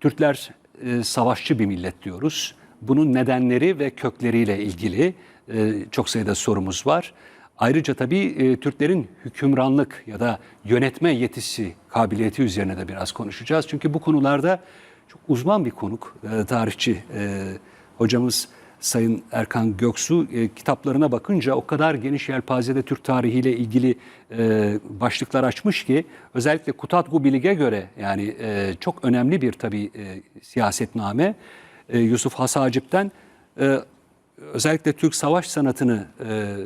Türkler e, savaşçı bir millet diyoruz. Bunun nedenleri ve kökleriyle ilgili e, çok sayıda sorumuz var. Ayrıca tabii e, Türklerin hükümranlık ya da yönetme yetisi, kabiliyeti üzerine de biraz konuşacağız. Çünkü bu konularda çok uzman bir konuk, e, tarihçi e, hocamız Sayın Erkan Göksu e, kitaplarına bakınca o kadar geniş yelpazede Türk tarihiyle ilgili e, başlıklar açmış ki özellikle Kutatgu Bilig'e göre yani e, çok önemli bir tabii e, siyasetname e, Yusuf Hasacip'ten e, özellikle Türk savaş sanatını e,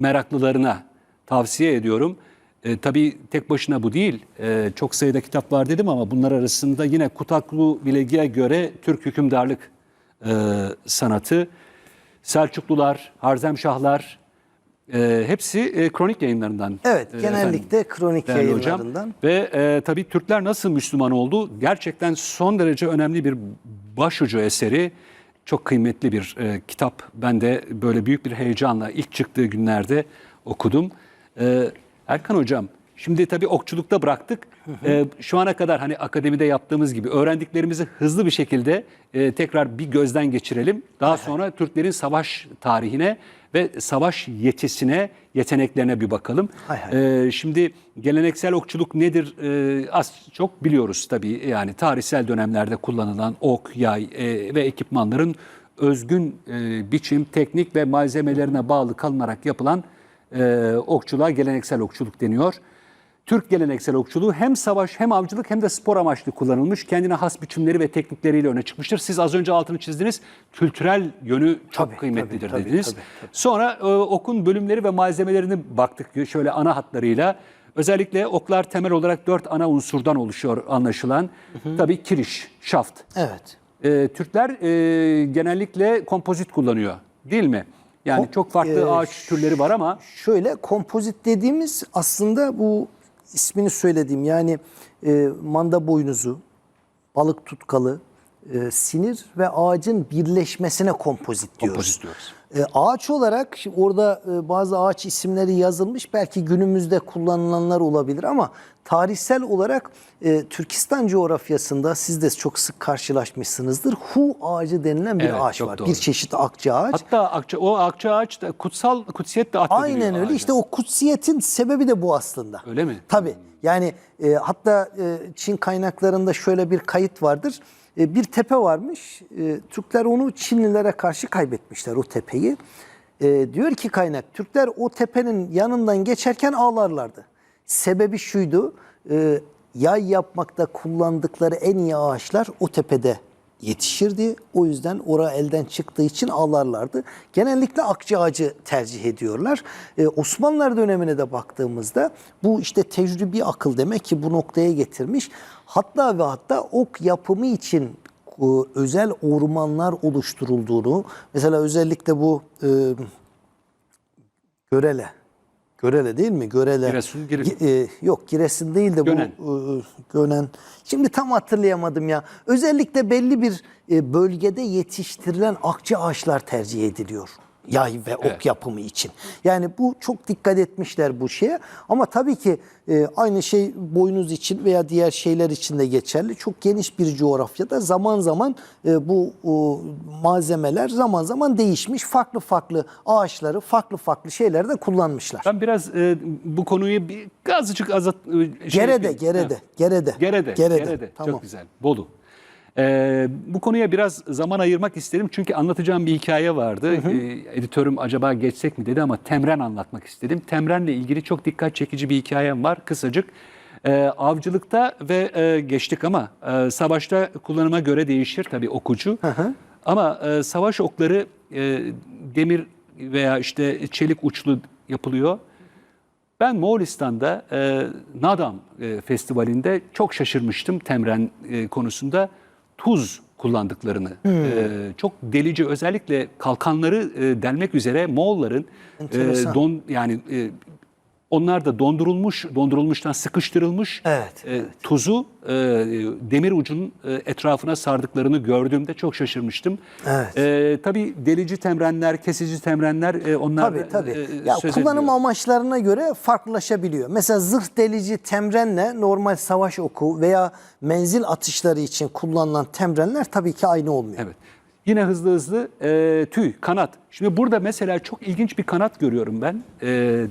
meraklılarına tavsiye ediyorum. E, tabii tek başına bu değil. E, çok sayıda kitap var dedim ama bunlar arasında yine Kutaklu Bilegi'ye göre Türk hükümdarlık e, sanatı, Selçuklular, Harzemşahlar e, hepsi e, kronik yayınlarından. Evet, e, genellikle kronik değerli hocam. yayınlarından. Ve e, tabii Türkler nasıl Müslüman oldu? Gerçekten son derece önemli bir başucu eseri. Çok kıymetli bir e, kitap. Ben de böyle büyük bir heyecanla ilk çıktığı günlerde okudum. E, Erkan Hocam, şimdi tabii okçulukta bıraktık. E, şu ana kadar hani akademide yaptığımız gibi öğrendiklerimizi hızlı bir şekilde e, tekrar bir gözden geçirelim. Daha sonra Türklerin savaş tarihine ve savaş yetisine, yeteneklerine bir bakalım. Hay hay. Ee, şimdi geleneksel okçuluk nedir? Ee, az çok biliyoruz tabii. Yani tarihsel dönemlerde kullanılan ok, yay e, ve ekipmanların özgün e, biçim, teknik ve malzemelerine bağlı kalınarak yapılan e, okçuluğa geleneksel okçuluk deniyor. Türk geleneksel okçuluğu hem savaş hem avcılık hem de spor amaçlı kullanılmış. Kendine has biçimleri ve teknikleriyle öne çıkmıştır. Siz az önce altını çizdiniz. Kültürel yönü çok Tabii, kıymetlidir tabii, tabii, dediniz. tabii, tabii. Sonra e, okun bölümleri ve malzemelerini baktık şöyle ana hatlarıyla. Özellikle oklar temel olarak dört ana unsurdan oluşuyor anlaşılan. Tabii kiriş, şaft. Evet. E, Türkler e, genellikle kompozit kullanıyor değil mi? Yani Ko- çok farklı e, ağaç türleri var ama Şöyle kompozit dediğimiz aslında bu ismini söylediğim yani e, manda boynuzu, balık tutkalı, e, sinir ve ağacın birleşmesine kompozit diyoruz. Kompozit diyoruz. E, ağaç olarak orada e, bazı ağaç isimleri yazılmış. Belki günümüzde kullanılanlar olabilir ama tarihsel olarak e, Türkistan coğrafyasında siz de çok sık karşılaşmışsınızdır. Hu ağacı denilen bir Evet, ağaç var. doğru. Bir çeşit akça ağaç. hatta akça, o akça ağaç da kutsal kutsiyet de atfediliyor Aynen öyle. ağaca. İşte o kutsiyetin sebebi de bu aslında. Öyle mi? Tabii. Yani e, hatta e, Çin kaynaklarında şöyle bir kayıt vardır. E, bir tepe varmış. E, Türkler onu Çinlilere karşı kaybetmişler o tepeyi. E, diyor ki kaynak Türkler o tepenin yanından geçerken ağlarlardı. Sebebi şuydu. yay yapmakta kullandıkları en iyi ağaçlar o tepede yetişirdi. O yüzden ora elden çıktığı için ağlarlardı. Genellikle akça ağacı tercih ediyorlar. Ee, Osmanlılar dönemine de baktığımızda bu işte tecrübi akıl demek ki bu noktaya getirmiş. Hatta ve hatta ok yapımı için e, özel ormanlar oluşturulduğunu, mesela özellikle bu e, Görele. Görele değil mi? Görele. Giresun, Giresun. Gi- e, yok Giresun değil de Gönen. bu e, Gönen. Şimdi tam hatırlayamadım ya. Özellikle belli bir e, bölgede yetiştirilen akça ağaçlar tercih ediliyor. Yay ve ok Evet. yapımı için. Yani bu çok dikkat etmişler bu şeye. Ama tabii ki e, aynı şey boynuz için veya diğer şeyler için de geçerli. Çok geniş bir coğrafyada zaman zaman e, bu o, malzemeler zaman zaman değişmiş. Farklı farklı ağaçları farklı farklı şeylerde kullanmışlar. Ben biraz e, bu konuyu bir azıcık azat e, şey Gerede, yapayım. gerede, Ha. gerede. Gerede, gerede. Tamam. Çok güzel. Bolu. Ee, bu konuya biraz zaman ayırmak istedim çünkü anlatacağım bir hikaye vardı. Ee, editörüm acaba geçsek mi dedi ama Temren anlatmak istedim. Temren'le ilgili çok dikkat çekici bir hikayem var kısacık. Ee, avcılıkta ve e, geçtik ama e, savaşta kullanıma göre değişir tabii okucu. Ama e, savaş okları e, demir veya işte çelik uçlu yapılıyor. Ben Moğolistan'da e, Nadam e, Festivali'nde çok şaşırmıştım Temren e, konusunda. Tuz kullandıklarını. E, çok delici özellikle kalkanları e, delmek üzere Moğolların e, don yani e, Onlar da dondurulmuş, dondurulmuştan sıkıştırılmış. Evet, E, tuzu e, demir ucunun e, etrafına sardıklarını gördüğümde çok şaşırmıştım. Evet. E, tabii delici temrenler, kesici temrenler e, onlar Tabii tabii. e, ya söz kullanım ediliyor. amaçlarına göre farklılaşabiliyor. Mesela zırh delici temrenle normal savaş oku veya menzil atışları için kullanılan temrenler tabii ki aynı olmuyor. Evet. Yine hızlı hızlı e, tüy, kanat. Şimdi burada mesela çok ilginç bir kanat görüyorum ben. E,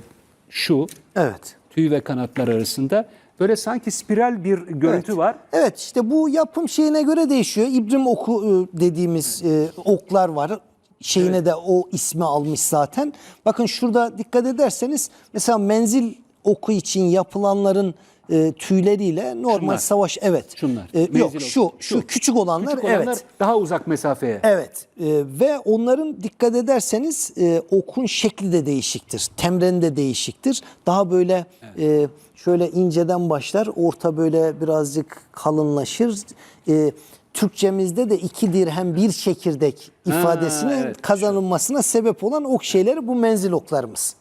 şu Evet. tüy ve kanatlar arasında böyle sanki spiral bir görüntü Evet. var. Evet işte bu yapım şeyine göre değişiyor. İbrim oku e, dediğimiz e, oklar var. Şeyine de o ismi almış zaten. Bakın şurada dikkat ederseniz mesela menzil oku için yapılanların e, tüyleriyle normal Şunlar. savaş evet. Şunlar. E, yok şu, şu Şu. küçük olanlar Küçük olanlar evet. daha uzak mesafeye. Evet e, ve onların dikkat ederseniz e, okun şekli de değişiktir. Temreni de değişiktir. Daha böyle e, şöyle inceden başlar. Orta böyle birazcık kalınlaşır. E, Türkçemizde de iki dirhem bir çekirdek ifadesine evet. kazanılmasına sebep olan ok şeyleri bu menzil oklarımız.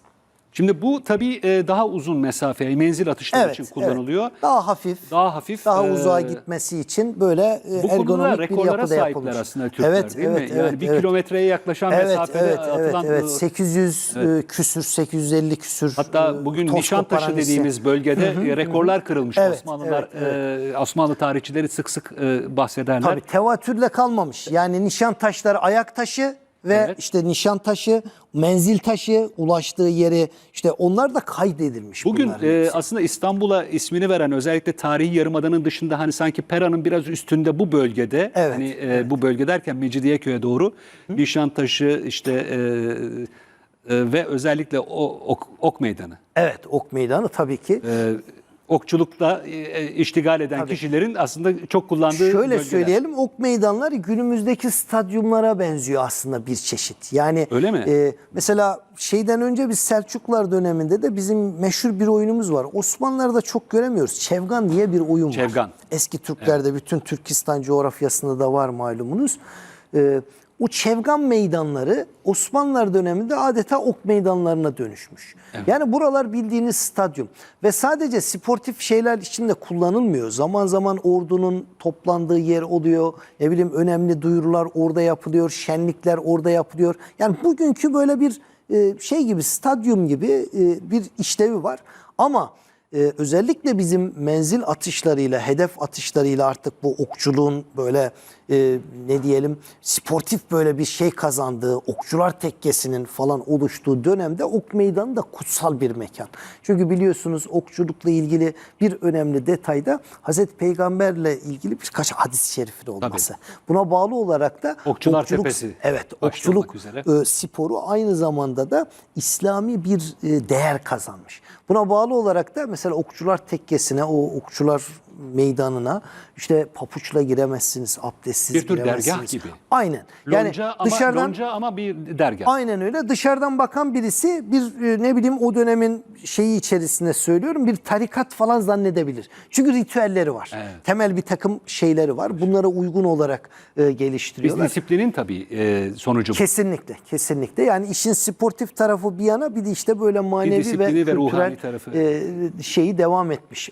Şimdi bu tabii e, daha uzun mesafeye, menzil atışları Evet, için evet. kullanılıyor. Daha hafif, Daha hafif, daha e, uzağa gitmesi için böyle e, Bu konuda ergonomik bir rekorlara yapıda sahipler yapılmış. aslında Türkler evet, değil evet, mi? Yani evet, bir evet. kilometreye yaklaşan Evet, mesafede evet, evet, atılan evet. bu- 800 e, küsür, 850 küsür. Hatta e, bugün Toskop Nişantaşı dediğimiz bölgede e, rekorlar kırılmış. Evet, Osmanlılar, evet, e, Osmanlı tarihçileri sık sık e, bahsederler. Tabii tevatürle kalmamış. Yani nişan taşları ayak taşı ve Evet. işte nişan taşı, menzil taşı, ulaştığı yeri işte onlar da kaydedilmiş. Bugün e, aslında İstanbul'a ismini veren özellikle tarihi yarımadanın dışında hani sanki Pera'nın biraz üstünde bu bölgede Evet, hani e, bu bölge derken Mecidiyeköy'e doğru Nişantaşı işte e, e, ve özellikle o ok, ok meydanı. evet ok meydanı tabii ki. E, okçulukta e, e, iştigal eden kişilerin aslında çok kullandığı Şöyle bölgeler. söyleyelim ok meydanları günümüzdeki stadyumlara benziyor aslında bir çeşit. Yani Öyle mi? e, mesela şeyden önce biz Selçuklular döneminde de bizim meşhur bir oyunumuz var. Osmanlılar'da çok göremiyoruz. Çevgan diye bir oyun var. Çevgan. Eski Türklerde bütün Türkistan coğrafyasında da var malumunuz. E, o Çevgan meydanları Osmanlılar döneminde adeta ok meydanlarına dönüşmüş. Yani buralar bildiğiniz stadyum ve sadece sportif şeyler için de kullanılmıyor. Zaman zaman ordunun toplandığı yer oluyor. Ne bileyim önemli duyurular orada yapılıyor, şenlikler orada yapılıyor. Yani bugünkü böyle bir e, şey gibi stadyum gibi e, bir işlevi var. Ama ee, özellikle bizim menzil atışlarıyla, hedef atışlarıyla artık bu okçuluğun böyle e, ne diyelim sportif böyle bir şey kazandığı, okçular tekkesinin falan oluştuğu dönemde ok meydanı da kutsal bir mekan. Çünkü biliyorsunuz okçulukla ilgili bir önemli detayda Hazreti Peygamberle ilgili birkaç hadis-i şerifin olması. Buna bağlı olarak da Okçular okçuluk- Tepesi Evet, başta okçuluk üzere. e, sporu aynı zamanda da İslami bir e, değer kazanmış. Buna bağlı olarak da mesela okçular tekkesine, o okçular meydanına işte papuçla giremezsiniz, abdestsiz Bir tür dergah gibi. Aynen. Yani Lonca ama dışarıdan lonca ama bir dergah. Aynen öyle. Dışarıdan bakan birisi bir e, ne bileyim o dönemin şeyi içerisinde söylüyorum bir tarikat falan zannedebilir. Çünkü ritüelleri var. Evet. Temel bir takım şeyleri var. Bunlara uygun olarak e, Biz geliştiriyorlar. disiplinin tabii e, sonucu bu. Kesinlikle, kesinlikle. Yani işin sportif tarafı bir yana bir de işte böyle manevi ve, ve kültürel tarafı. e, şeyi devam etmiş.